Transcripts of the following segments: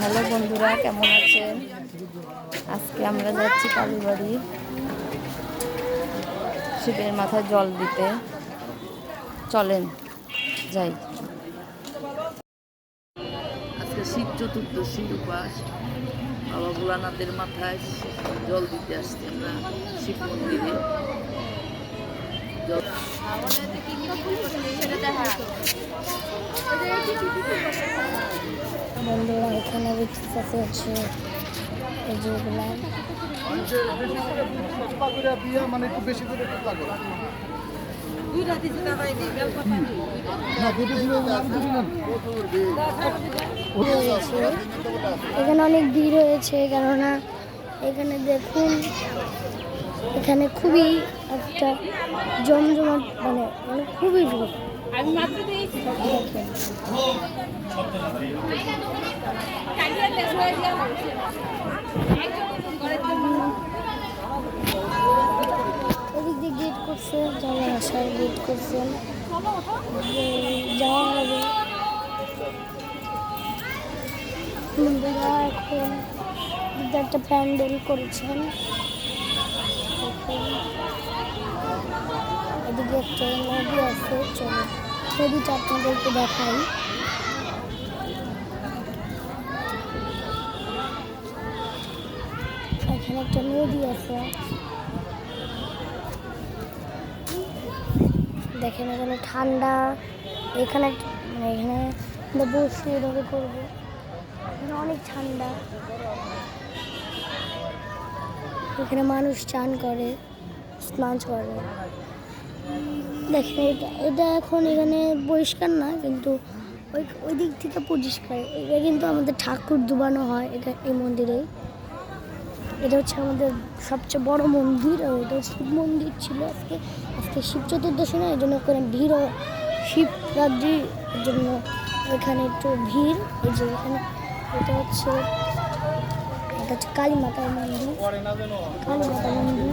Hello বন্ধুরা কেমন আছেন? আজকে আমরা যাচ্ছি কালীবাড়ি। শিবের মাথায় জল দিতে। চলেন যাই। আজকে শিব চতুর্দশীর উপাস বাবা ভোলানাথের মাথায় জল দিতে আসছি আমরা শিব মন্দিরে। জল বন্ধুরা, এখানে বিক্রিতে হচ্ছে যেগুলা মানে এখানে অনেক ভিড় হয়েছে, কেননা এখানে দেখুন, এখানে খুবই একটা জমজমাট মানে মানে খুবই ভিড়। দেখেন এদিক দিয়ে গেট করছে আসার গেট করছেন যাওয়া একটা প্যান্ডেল করেছেন দেখুন। এদিকে একটা নদী আছে, চলো। নদীটা আপনাদেরকে দেখাই। এখানে একটা নদী আছে। দেখেন, এখানে ঠান্ডা। এখানে মানে এখানে বসে এভাবে করব। এখানে অনেক ঠান্ডা। এখানে মানুষ চান করে, স্নান করে। দেখেন, এটা এটা এখন এখানে পরিষ্কার না, কিন্তু ওই ওই দিক থেকে পরিষ্কার। এটা কিন্তু আমাদের ঠাকুর ডুবানো হয়, এটা এই মন্দিরে। এটা হচ্ছে আমাদের সবচেয়ে বড় মন্দির, আর এটা শিব মন্দির ছিল আজকে। আজকে শিব চতুর্দশী না এই জন্য ওখানে ভিড়ও শিবরাত্রির জন্য এখানে একটু ভিড়। এই যে এখানে, এটা হচ্ছে এটা হচ্ছে কালী মাতার মন্দির। কালী মাতার মন্দির।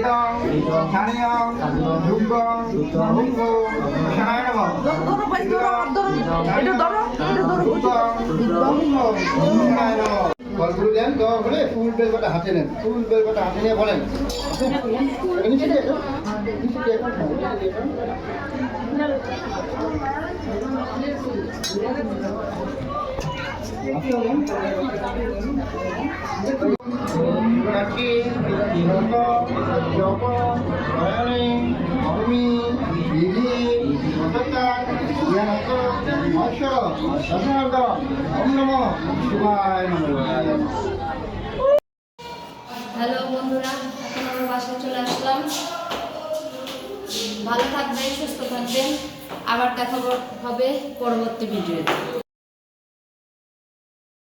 অঞ্চলে বিক্রি করতে যাওয়া পরে বিক্রি করছে এই যে আপনি ডাকুন ফলগুলো দেন দেওয়া হলে ফুল বেলপাটা হাতে নেন ফুল বেলপাটা হাতে নিয়ে বলেন নিচে বিনত জপ অমি বিধি হ্যালো বন্ধুরা, এখন আমরা বাসায় চলে আসলাম। ভালো থাকবেন, সুস্থ থাকবেন। আবার দেখা হবে পরবর্তী ভিডিওতে।